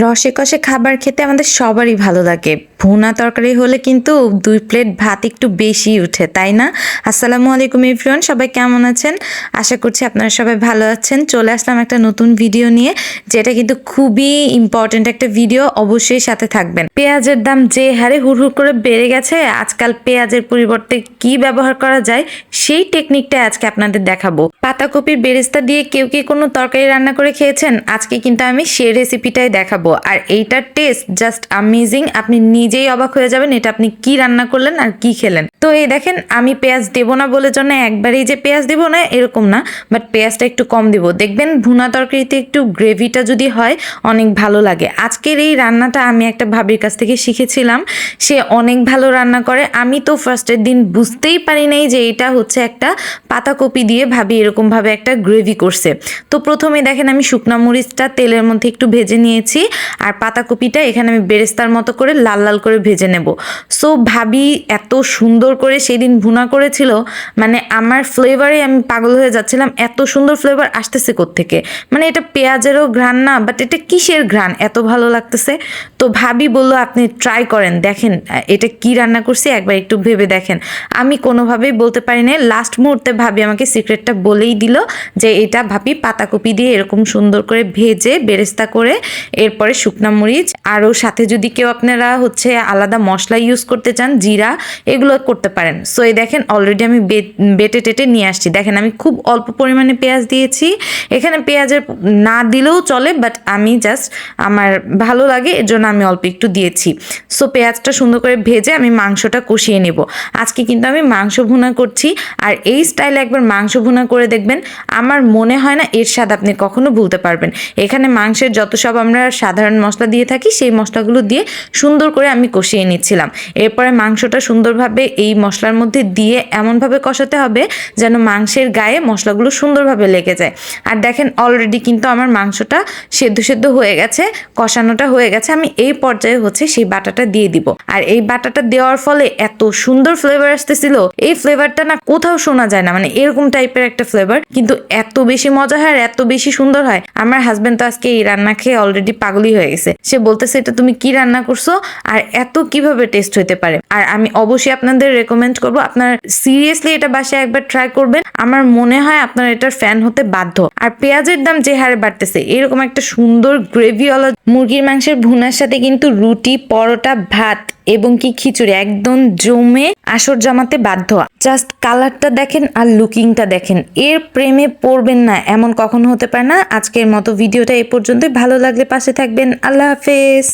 রসে কষে খাবার খেতে আমাদের সবারই ভালো লাগে। ভুনা তরকারি হলে কিন্তু দুই প্লেট ভাত একটু বেশি উঠে, তাই না? আসসালামু আলাইকুম এভরিওয়ান, সবাই কেমন আছেন? আশা করছি আপনারা সবাই ভালো আছেন। চলে আসলাম একটা নতুন ভিডিও নিয়ে, যেটা কিন্তু খুবই ইম্পর্টেন্ট একটা ভিডিও, অবশ্যই সাথে থাকবেন। পেঁয়াজের দাম যে হারে হুড় হুড় করে বেড়ে গেছে, আজকাল পেঁয়াজের পরিবর্তে কি ব্যবহার করা যায়, সেই টেকনিকটা আজকে আপনাদের দেখাবো। পাতাকপির বেরেস্তা দিয়ে কেউ কি কোনো তরকারি রান্না করে খেয়েছেন? আজকে কিন্তু আমি সে রেসিপিটাই দেখাবো। আর এইটার টেস্ট জাস্ট আমেজিং আপনি নিজেই অবাক হয়ে যাবেন এটা আপনি কি রান্না করলেন আর কি খেলেন। তো এই দেখেন, আমি পেঁয়াজ দেবো না বলে জন্য একবারেই যে পেঁয়াজ দিব না, এরকম না। বাট পেঁয়াজটা একটু কম দিব। দেখবেন ভুনা তরকারিতে একটু গ্রেভিটা যদি হয়, অনেক ভালো লাগে। আজকের এই রান্নাটা আমি একটা ভাবির কাছ থেকে শিখেছিলাম। সে অনেক ভালো রান্না করে। আমি তো ফার্স্টের দিন বুঝতেই পারি নাই যে এটা হচ্ছে একটা পাতাকপি দিয়ে ভাবি এরকমভাবে একটা গ্রেভি করছে। তো প্রথমে দেখেন আমি শুকনা মরিচটা তেলের মধ্যে একটু ভেজে নিয়েছি, আর পাতাকপিটা এখানে আমি বেরেস্তার মতো করে লাল লাল করে ভেজে নেব। সো ভাবি এত সুন্দর করে সেদিন ভুনা করেছিল মানে আমার ফ্লেভারে আমি পাগল হয়ে যাচ্ছিলাম, এত সুন্দর ফ্লেভার আসতেছে থেকে মানে এটা পেঁয়াজেরও ঘ্রাণ না বাট এটা কিসের ঘ্রাণ? এত ভালো লাগতেছে। তো ভাবি বলল, আপনি ট্রাই করেন, দেখেন, এটা কি রান্না করছি, একবার একটু ভেবে দেখেন। আমি কোনোভাবেই বলতে পারি না লাস্ট মুহূর্তে ভাবি আমাকে সিক্রেটটা বলেই দিল যে এটা ভাবি পাতাকপি দিয়ে এরকম সুন্দর করে ভেজে বেরেস্তা করে এরপরে শুকনা মরিচ আরও সাথে যদি কেউ আপনারা হচ্ছে আলাদা মশলা ইউজ করতে চান, জিরা, এগুলো করতে পারেন। সো এই দেখেন অলরেডি আমি বেটে টেটে নিয়ে আসছি। দেখেন আমি খুব অল্প পরিমাণে পেঁয়াজ দিয়েছি। এখানে পেঁয়াজের না দিলেও চলে বাট আমি জাস্ট আমার ভালো লাগে এর জন্য আমি অল্প একটু দিয়েছি। সো পেঁয়াজটা সুন্দর করে ভেজে আমি মাংসটা কষিয়ে নেব। আজকে কিন্তু আমি মাংস ভুনা করছি, আর এই স্টাইলে একবার মাংস ভুনা করে দেখবেন, আমার মনে হয় না এর স্বাদ আপনি কখনো ভুলতে পারবেন। এখানে মাংসের যত সব আমরা সাধারণ মশলা দিয়ে থাকি, সেই মশলাগুলো দিয়ে সুন্দর করে আমি কষিয়ে নিচ্ছিলাম। এরপরে মাংসটা সুন্দরভাবে এই মশলার মধ্যে দিয়ে এমনভাবে কষাতে হবে যেন মাংসের গায়ে মশলাগুলো সুন্দরভাবে লেগে যায়। আর দেখেন অলরেডি কিন্তু আমার মাংসটা সেদ্ধ সেদ্ধ হয়ে গেছে, কষানোটা হয়ে গেছে, আমি এই পর্যায়ে হচ্ছে সেই বাটাটা দিয়ে দিব। আর এই বাটাটা দেওয়ার ফলে এত সুন্দর ফ্লেভার আসতেছিল, এই ফ্লেভারটা না কোথাও শোনা যায় না মানে এরকম টাইপের একটা ফ্লেভার কিন্তু এত বেশি মজা হয় আর এত বেশি সুন্দর হয়। আমার হাজবেন্ড তো আজকে এই রান্না খেয়ে অলরেডি পাগলই হয়ে গেছে। সে বলতেছে, এটা তুমি কি রান্না করছ? আর এত কীভাবে টেস্ট হতে পারে? আর আমি অবশ্যই আপনাদের রেকমেন্ড করব, আপনার সিরিয়াসলি এটা বাসায় একবার ট্রাই করবেন। আমার মনে হয় আপনার এটার ফ্যান হতে বাধ্য। আর পেঁয়াজের দাম যে হারে বাড়তেছে, এরকম একটা সুন্দর গ্রেভিওয়ালা মুরগির মাংসের ভুনার সাথে কিন্তু রুটি, পরোটা, ভাত এবং কি খিচুড়ি একদম জমে আসর জমাতে বাধ্য। জাস্ট কালারটা দেখেন আর লুকিংটা দেখেন। এর প্রেমে পড়বেন না, এমন কখনো হতে পারে না। আজকের মতো ভিডিওটা এ পর্যন্তই। ভালো লাগলে পাশে থাকবেন। আল্লাহ হাফেজ।